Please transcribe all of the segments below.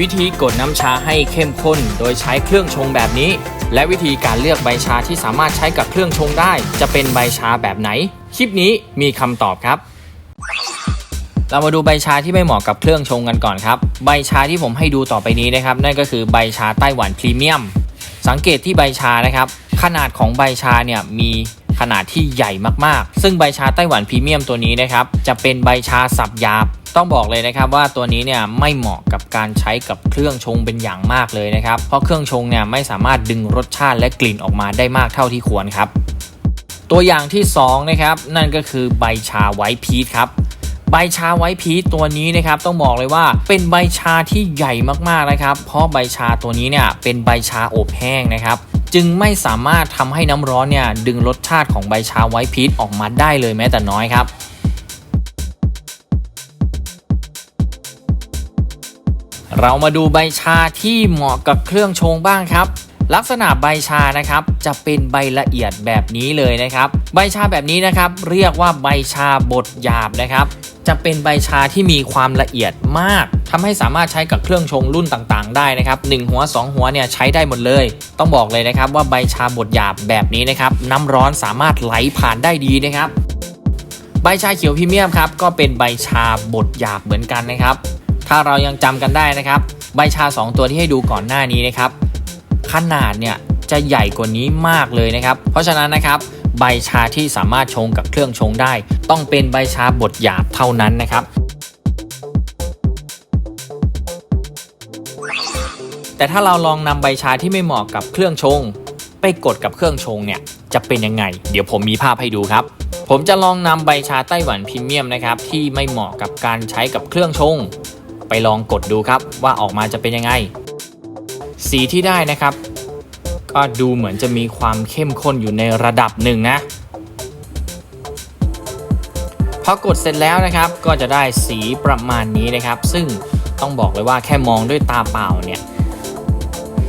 วิธีกดน้ำชาให้เข้มข้น โดยใช้เครื่องชงแบบนี้ และวิธีการเลือกใบชาที่สามารถใช้กับเครื่องชงได้ จะเป็นใบชาแบบไหน คลิปนี้มีคำตอบครับ เรามาดูใบชาที่ไม่เหมาะกับเครื่องชงกันก่อนครับ ใบชาที่ผมให้ดูต่อไปนี้นะครับนั่นก็คือใบชาไต้หวันพรีเมียม สังเกตที่ใบชานะครับ ขนาดของใบชาเนี่ยมี ขนาดที่ใหญ่มากๆ ซึ่งใบชาไต้หวันพรีเมียมตัวนี้นะครับจะเป็นใบชาสับหยาบต้องบอกเลยนะครับว่าตัวนี้เนี่ยไม่เหมาะกับการใช้กับเครื่องชงเป็นอย่างมากเลยนะครับ เพราะเครื่องชงเนี่ยไม่สามารถดึงรสชาติและกลิ่นออกมาได้มากเท่าที่ควรครับ ตัวอย่างที่สองนะครับนั่นก็คือใบชาไวท์พีชครับใบชาไวท์พีชตัวนี้นะครับต้องบอกเลยว่าเป็นใบชาที่ใหญ่มากๆนะครับ เพราะใบชาตัวนี้เนี่ยเป็นใบชาอบแห้งนะครับ จึงไม่สามารถทำให้น้ำร้อนเนี่ยดึงรสชาติของใบชาไวท์พีชออกมาได้เลยแม้แต่น้อยครับเรามาดูใบชาที่เหมาะกับเครื่องชงบ้างครับ ลักษณะใบชานะครับจะเป็นใบละเอียดแบบนี้เลยนะครับ ใบชาแบบนี้นะครับ เรียกว่าใบชาบดหยาบนะครับ จะเป็นใบชาที่มีความละเอียดมากทำให้สามารถใช้กับเครื่องชงรุ่นต่างๆ ได้นะครับหนึ่งหัวสองหัวเนี่ยใช้ได้หมดเลย ต้องบอกเลยนะครับว่าใบชาบดหยาบแบบนี้นะครับน้ำร้อนสามารถไหลผ่านได้ดีนะครับ ใบชาเขียวพรีเมียมครับก็เป็นใบชาบดหยาบเหมือนกันนะครับ ถ้าเรายังจำกันได้นะครับ ใบชา 2 ตัวที่ให้ดูก่อนหน้านี้นะครับขนาดเนี่ยจะใหญ่กว่านี้มากเลยนะครับ เพราะฉะนั้นนะครับใบชาที่สามารถชงกับเครื่องชงได้ ต้องเป็นใบชาบดหยาบเท่านั้นนะครับ แต่ถ้าเราลองนำใบชาที่ไม่เหมาะกับเครื่องชง ไปกดกับเครื่องชงเนี่ยจะเป็นยังไง เดี๋ยวผมมีภาพให้ดูครับ ผมจะลองนำใบชาไต้หวันพรีเมียมนะครับที่ไม่เหมาะกับการใช้กับเครื่องชง ไปลองกดดูครับว่าออกมาจะเป็นยังไง สีที่ได้นะครับ ก็ดูเหมือนจะมีความเข้มข้นอยู่ในระดับหนึ่งนะ พอกดเสร็จแล้วนะครับ ก็จะได้สีประมาณนี้นะครับ ซึ่งต้องบอกเลยว่าแค่มองด้วยตาเปล่าเนี่ย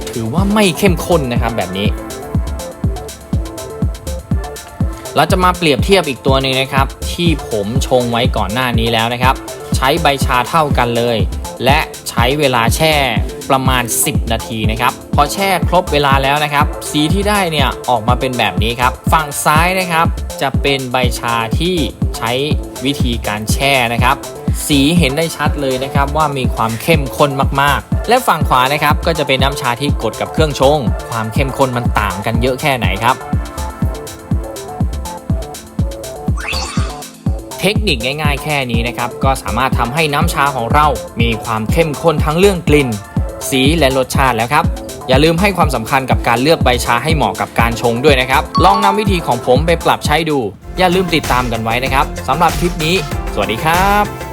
ถือว่าไม่เข้มข้นนะครับแบบนี้ เราจะมาเปรียบเทียบอีกตัวหนึ่งนะครับ ที่ผมชงไว้ก่อนหน้านี้แล้วนะครับ ใช้ใบชาเท่ากันเลย และใช้เวลาแช่ประมาณ 10 นาทีนะครับ พอแช่ครบเวลาแล้วนะครับ สีที่ได้เนี่ยออกมาเป็นแบบนี้ครับ ฝั่งซ้ายนะครับ จะเป็นใบชาที่ใช้วิธีการแช่นะครับ สีเห็นได้ชัดเลยนะครับว่ามีความเข้มข้นมากๆ และฝั่งขวานะครับก็จะเป็นน้ำชาที่กดกับเครื่องชง ความเข้มข้นมันต่างกันเยอะแค่ไหนครับ ทคนิคง่ายๆ แค่นี้นะครับ ก็สามารถทำให้น้ำชาของเรา มีความเข้มข้นทั้งเรื่องกลิ่น สีและรสชาติแล้วครับ อย่าลืมให้ความสำคัญกับการเลือกใบชาให้เหมาะกับการชงด้วยนะครับ ลองนำวิธีของผมไปปรับใช้ดู อย่าลืมติดตามกันไว้นะครับสำหรับคลิปนี้ สวัสดีครับ